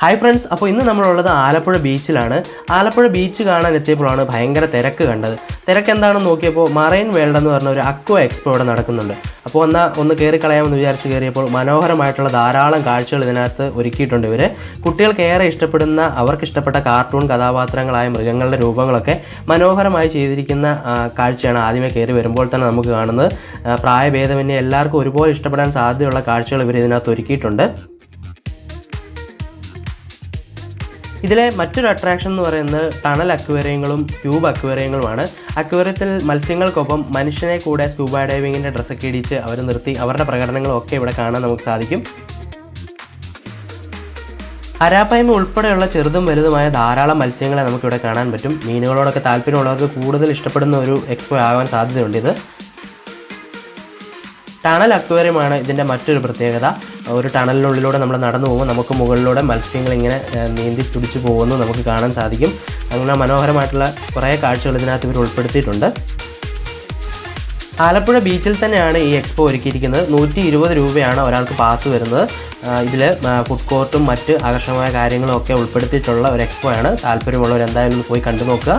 Hi friends അപ്പോൾ ഇന്ന് നമ്മളുള്ളത് ആലപ്പുഴ ബീച്ചിലാണ്. ആലപ്പുഴ ബീച്ച് കാണാൻ എത്തിയപ്പോഴാണ് ഭയങ്കര തിരക്ക് കണ്ടത്. തിരക്ക് എന്താണെന്ന് നോക്കിയപ്പോൾ മറൈൻ വേൾഡ് എന്ന് പറഞ്ഞ ഒരു അക്വ എക്സ്പോ ഇവിടെ നടക്കുന്നുണ്ട്. അപ്പോൾ എന്നാൽ ഒന്ന് കയറി കളയാമെന്ന് വിചാരിച്ച് കയറിയപ്പോൾ മനോഹരമായിട്ടുള്ള ധാരാളം കാഴ്ചകൾ ഇതിനകത്ത് ഒരുക്കിയിട്ടുണ്ട് ഇവർ കുട്ടികൾക്ക് ഏറെ ഇഷ്ടപ്പെടുന്ന അവർക്ക് ഇഷ്ടപ്പെട്ട കാർട്ടൂൺ കഥാപാത്രങ്ങളായ മൃഗങ്ങളുടെ രൂപങ്ങളൊക്കെ മനോഹരമായി ചെയ്തിരിക്കുന്ന കാഴ്ചയാണ് ആദ്യമേ കയറി വരുമ്പോൾ തന്നെ നമുക്ക് കാണുന്നത്. പ്രായഭേദമന്യേ എല്ലാവർക്കും ഒരുപോലെ ഇഷ്ടപ്പെടാൻ സാധ്യതയുള്ള കാഴ്ചകൾ ഇവർ ഇതിനകത്ത് ഒരുക്കിയിട്ടുണ്ട്. ഇതിലെ മറ്റൊരു അട്രാക്ഷൻ എന്ന് പറയുന്നത് ടണൽ അക്വേറിയങ്ങളും ക്യൂബ് അക്വേറിയങ്ങളുമാണ്. അക്വേറിയത്തിൽ മത്സ്യങ്ങൾക്കൊപ്പം മനുഷ്യനെ കൂടെ സ്കൂബ ഡൈവിങ്ങിന്റെ ഡ്രസ്സൊക്കെ ഇടിച്ച് അവർ നിർത്തി അവരുടെ പ്രകടനങ്ങളും ഒക്കെ ഇവിടെ കാണാൻ നമുക്ക് സാധിക്കും. അരാപ്പായ്മ ഉൾപ്പെടെയുള്ള ചെറുതും വലുതുമായ ധാരാളം മത്സ്യങ്ങളെ നമുക്കിവിടെ കാണാൻ പറ്റും. മീനുകളോടൊക്കെ താല്പര്യമുള്ളവർക്ക് കൂടുതൽ ഇഷ്ടപ്പെടുന്ന ഒരു എക്സ്പോ ആകാൻ സാധ്യതയുണ്ട് ഇത്. ടണൽ അക്വേറിയമാണ് ഇതിന്റെ മറ്റൊരു പ്രത്യേകത. ഒരു ടണലിനുള്ളിലൂടെ നമ്മൾ നടന്നു പോകുമ്പോൾ നമുക്ക് മുകളിലൂടെ മത്സ്യങ്ങൾ ഇങ്ങനെ നീന്തി തുടിച്ചു പോകുന്നു. നമുക്ക് കാണാൻ സാധിക്കും. അങ്ങനെ മനോഹരമായിട്ടുള്ള കുറേ കാഴ്ചകൾ ഇതിനകത്ത് ഇവർ ഉൾപ്പെടുത്തിയിട്ടുണ്ട്. ആലപ്പുഴ ബീച്ചിൽ തന്നെയാണ് ഈ എക്സ്പോ ഒരുക്കിയിരിക്കുന്നത്. നൂറ്റി ഇരുപത് രൂപയാണ് ഒരാൾക്ക് പാസ് വരുന്നത്. ഇതിൽ ഫുഡ് കോർട്ടും മറ്റ് ആകർഷകമായ കാര്യങ്ങളും ഒക്കെ ഉൾപ്പെടുത്തിയിട്ടുള്ള ഒരു എക്സ്പോ ആണ് താല്പര്യമുള്ളവർ എന്തായാലും പോയി കണ്ടു നോക്കുക